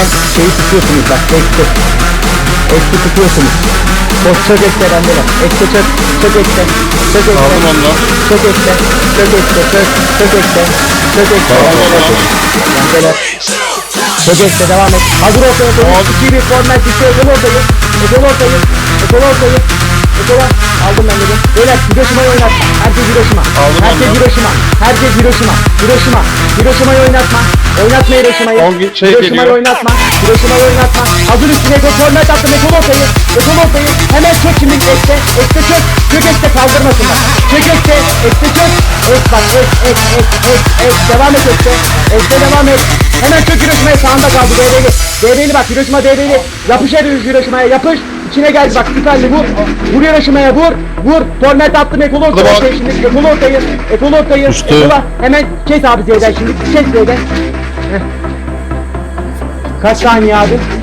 hemen şeyi tutuyorsunuz bak. Ekti. Ekti tutuyorsunuz. Koş çök ekte bende de. Ekte çök. Çök ekte. Çök ekte. Aldım onu. Çök ekte. Çök ekte. Çök. Çök ekte. Çök ekte. Bendeler. tamam. Bendeler. Çök ekte devam et. Hazır ortaya koyun. 2 1 format işte. Ekol ortayı. Ekol ortayı. Ekol ortayı. Ekola. Aldım ben dedim. Beyler Hiroşima'yı oynatma. Herkes Hiroşima. Aldım Herkes. Hiroşima. Herkes Hiroşima. Hiroşima. Hiroşima'yı oynatma. Oynatma Hiroşima'yı. On gün şey Hiroşima'yı geliyor. oynatma. Hiroşima'yı oynatma. Hazır üstüne attım. Ekol ortayı. Ekol ortayı. Hemen çök şimdi ekte. Ekte çök. Çök ekte kaldırmasınlar. Çök ekte. Ekte çök. Ek bak ek ek ek ek ek. Devam et ekte. Ekte devam et. Hemen çök Hiroşima'ya sağında kaldı. DB'li. DB'li bak Hiroşima DB'li. Yapış Hiroşima'ya yapış. İçine geldi bak süperli vur. Vur Hiroşima'ya vur. Vur. Torment attım ekol ortayı. Tamam. Şey, şimdi ekol ortayı. Ekol ortayı. Üstü. Ekola. Hemen kes abi Z'den şimdi. Kes Z'den. Kaç saniye abi?